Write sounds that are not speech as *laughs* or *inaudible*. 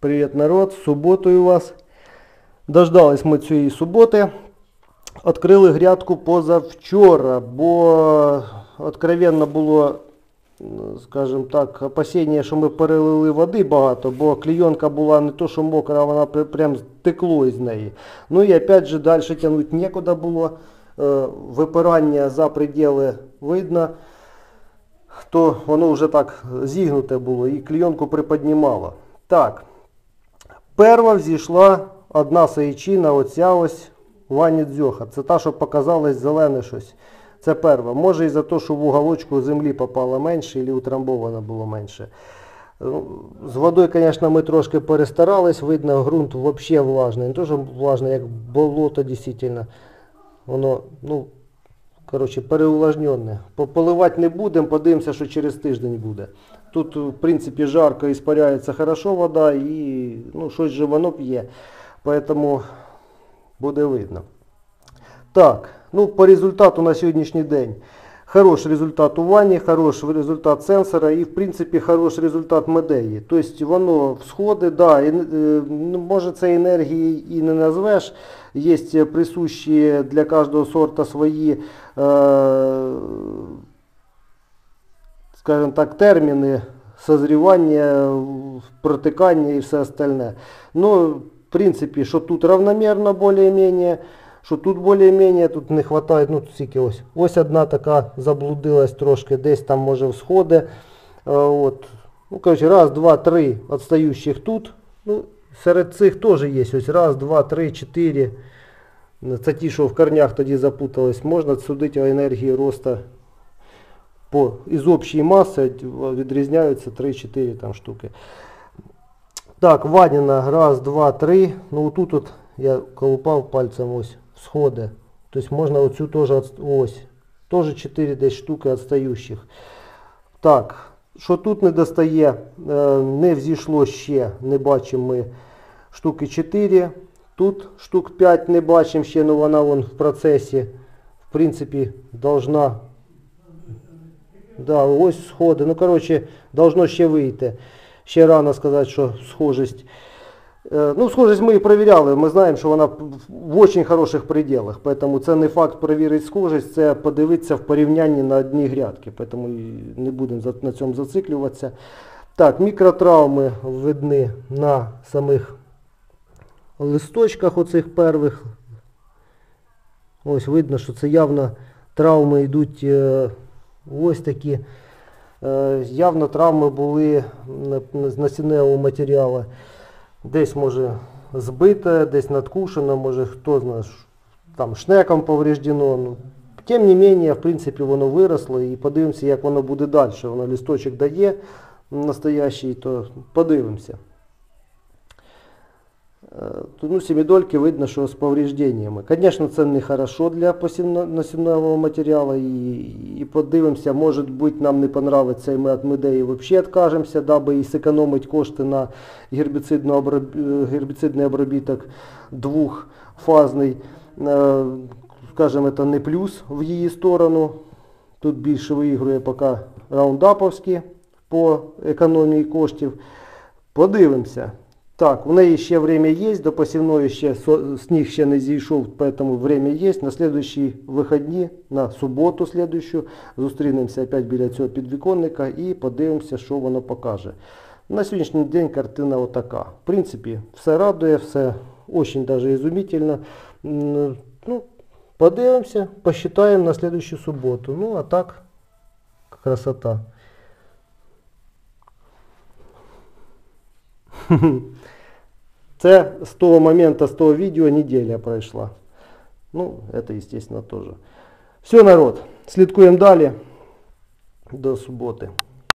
Привіт, народ! З суботою вас. Дождались ми цієї суботи. Відкрили грядку позавчора, бо откровенно було, скажімо так, опасіння, що ми перелили води багато, бо клійонка була не то, що мокра, вона прям текло із неї. Ну і опять же далі тягнути нікуди було. Е, Випирання за пределы видно то воно вже так зігнуте було і клійонку приподнімало. Так, перва взійшла одна саїчина, оця ось Вані Дзьоха. Це та, що показалось зелене щось. Це перва. Може і за те, що в уголочку землі попало менше, або утрамбовано було менше. Ну, З водою, звісно, ми трошки перестарались, видно, ґрунт взагалі влажний. Не то, що влажний, як болото дійсно. Воно, ну, коротше, переувлажненне. По- Поливати не будемо, подивимося, що через тиждень буде. Тут, в принципі, жарко іспаряється хорошо вода і ну, щось же воно п'є. Поэтому буде видно. Так, ну по результату на сьогоднішній день. Хороший результат у ванні, хороший результат сенсора і в принципі хороший результат медеї. Тобто воно всходи, да, і, е, ну, може це енергії і не назвеш. Є присущі для кожного сорта свої, е, скажімо так, терміни созрівання, протикання і все остальне. Ну, в принципі, що тут равномірно більш-менш, що тут більш-менш, тут не вистачає, ну тут стільки ось. Ось одна така заблудилась трошки, десь там може всходи. Е, От. Ну, коротше, раз, два, три відстаючих тут. Ну, серед цих теж є ось раз, два, три, чотири. Це ті, що в корнях тоді запутались. Можна судити о енергії росту по, із общої маси відрізняються 3-4 там штуки. Так, Ваніна, раз, два, три. Ну тут от я колупав пальцем ось сходи. Тобто можна оцю теж отс- ось. Теж 4 десь штуки відстаючих. Так, що тут не достає, е, не взійшло ще, не бачимо ми штуки 4. Тут штук 5 не бачимо ще, але вона вон в процесі. В принципі, должна Да, ось сходи. Ну, коротше, должно ще вийти. Ще рано сказати, що схожість. Е, Ну, схожість ми і перевіряли. Ми знаємо, що вона в дуже хороших пределах. Поэтому це не факт перевірити схожість, це подивитися в порівнянні на одні грядки. Поэтому і не будемо на цьому зациклюватися. Так, мікротравми видні на самих листочках оцих первих. Ось видно, що це явно травми йдуть е, ось такі. Е, Явно травми були з насінневого матеріалу. Десь може збите, десь надкушено, може хто знає, там шнеком повреждено. Ну, тим не менее, в принципі, воно виросло і подивимося, як воно буде далі. Воно листочок дає настоящий, то подивимося. Тут, Ну, семидольки видно, що з поврежденнями. Звісно, це не хорошо для посівно- насінневого матеріалу. І, і подивимося, може бути, нам не понравиться, і ми від медеї взагалі відкажемося, даби і зекономити кошти на е, гербіцидний обробіток двохфазний. Е, Скажімо, це не плюс в її сторону. Тут більше виігрує поки раундаповські по економії коштів. Подивимося. Так, у неї ще время є, до посівної ще со- сніг ще не зійшов, тому время є. На слідуючі вихідні, на суботу слідуючу, зустрінемося опять біля цього підвіконника і подивимося, що воно покаже. На сьогоднішній день картина отака. В принципі, все радує, все очень даже изумительно. М, Ну, подивимося, посчитаємо на слідуючу суботу. Ну, а так, красота. *laughs* Це з того моменту, з того відео неділя пройшла. Ну, це, естественно, теж. Все, народ, слідкуємо далі. До суботи.